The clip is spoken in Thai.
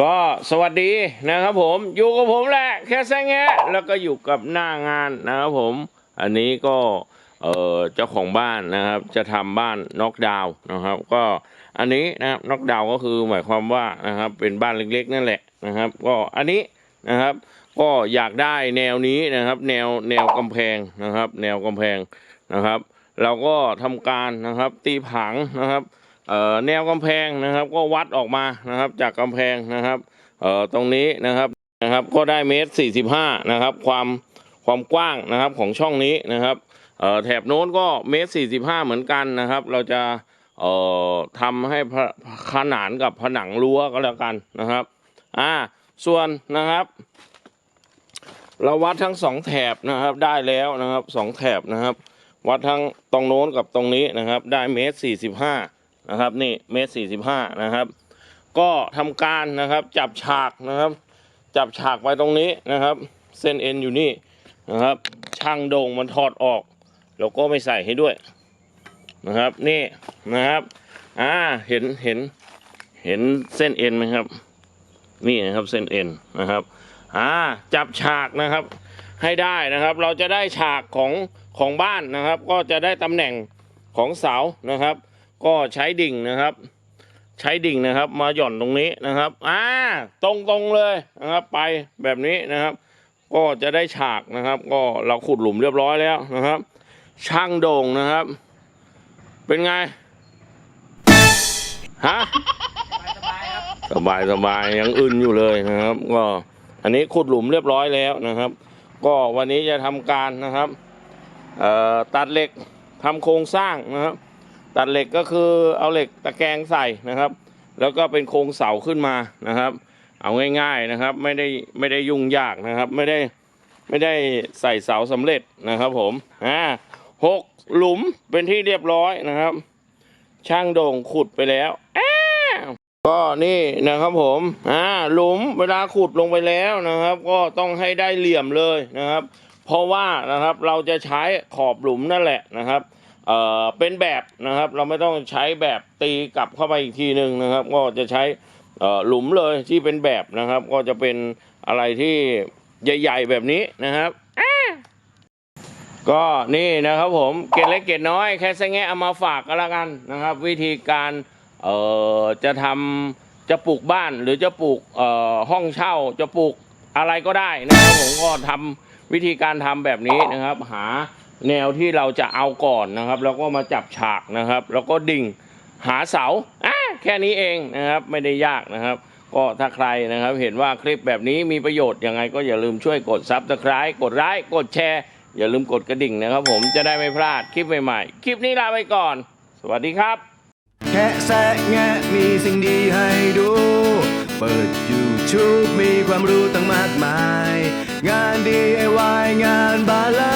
ก็สวัสดีนะครับผมอยู่กับผมแหละแค่แซงแงแล้วก็อยู่กับหน้างานนะครับผม อันนี้ก็เออเจ้าของบ้านนะครับ จะทำบ้านน็อกดาวน์นะครับ ก็อันนี้นะครับน็อกดาวน์ก็คือหมายความว่านะครับ เป็นบ้านเล็กๆ นั่นแหละนะครับ ก็อันนี้นะครับ ก็อยากได้แนวนี้นะครับ แนวแนวกำแพงนะครับ แนวกำแพงนะครับ เราก็ทำการนะครับ ตีผังนะครับ แนวกำแพงนะครับ ก็วัดออกมานะครับ จากกำแพงนะครับเอ่อตรงนี้นะครับนะครับ ก็ได้เมตรสี่สิบห้านะครับ ความความกว้างนะครับของช่องนี้นะครับเอ่อแถบโน้นก็เมตรสี่สิบห้าเหมือนกันนะครับ เราจะเอ่อทำให้ขนานกับผนังรั้วก็แล้วกันนะครับอ่าส่วนนะครับ เราวัดทั้งสองแถบนะครับได้แล้วนะครับสองแถบนะครับ วัดทั้งตรงโน้นกับตรงนี้นะครับ ได้เมตรสี่สิบห้า นะครับนี่เมตรสี่สิบห้านะครับ ก็ทำการนะครับจับฉากนะครับ จับฉากไว้ตรงนี้นะครับ เส้นเอ็นอยู่นี่นะครับ ช่างโด่งมันถอดออก แล้วก็ไม่ใส่ให้ด้วยนะครับนี่นะครับอ่าเห็นเห็นเห็นเส้นเอ็นไหมครับ นี่นะครับเส้นเอ็นนะครับอ่าจับฉากนะครับให้ได้นะครับ เราจะได้ฉากของของบ้านนะครับ ก็จะได้ตำแหน่งของเสานะครับ ก็ใช้ดิ่งนะครับ ใช้ดิ่งนะครับ มาหย่อนตรงนี้นะครับอ่าตรงตรงเลยนะครับ ไปแบบนี้นะครับ ก็จะได้ฉากนะครับ ก็เราขุดหลุมเรียบร้อยแล้วนะครับ ช่างโด่งนะครับ เป็นไงฮะสบายสบายยังอึนอยู่เลยนะครับ ก็อันนี้ขุดหลุมเรียบร้อยแล้วนะครับ ก็วันนี้จะทำการนะครับตัดเหล็กทำโครงสร้างนะครับ ตัดเหล็กก็คือเอาเหล็กตะแกรงใส่นะครับ แล้วก็เป็นโครงเสาขึ้นมานะครับ เอาง่ายๆนะครับ ไม่ได้ไม่ได้ยุ่งยากนะครับ ไม่ได้ไม่ได้ใส่เสาสำเร็จนะครับ ผมอ่าหกหลุมเป็นที่เรียบร้อยนะครับ ช่างโด่งขุดไปแล้วแอ้วก็นี่นะครับผมอ่าหลุมเวลาขุดลงไปแล้วนะครับ ก็ต้องให้ได้เหลี่ยมเลยนะครับ เพราะว่านะครับเราจะใช้ขอบหลุมนั่นแหละนะครับ เอ่อเป็นแบบนะครับ เราไม่ต้องใช้แบบตีกลับเข้าไปอีกทีหนึ่งนะครับ ก็จะใช้เอ่อหลุมเลยที่เป็นแบบนะครับ ก็จะเป็นอะไรที่ใหญ่ๆแบบนี้นะครับก็นี่นะครับผมเกล็ดเล็กเกล็ดน้อยแค่แงแงะเอามาฝากก็แล้วกันนะครับ วิธีการเอ่อจะทำจะปลูกบ้านหรือจะปลูกเอ่อห้องเช่าจะปลูกอะไรก็ได้นะครับผมก็ทำวิธีการทำแบบนี้นะครับ หา แนวที่เราจะเอาก่อนนะครับ แล้วก็มาจับฉากนะครับ แล้วก็ดิ่งหาเสาอะแค่นี้เองนะครับ ไม่ได้ยากนะครับ ก็ถ้าใครนะครับ เห็นว่าคลิปแบบนี้มีประโยชน์ยังไงก็อย่าลืมช่วยกดซับสไคร b ์กดไลค์กดแชร์อย่าลืมกดกระดิ่งนะครับ ผมจะได้ไม่พลาดคลิปใหม่ๆ คลิปนี้ลาไปก่อน สวัสดีครับ แคะแซะแงะมีสิ่งดีให้ดู เปิด YouTube มีความรู้ตั้งมากมาย งาน DIY งานบาลา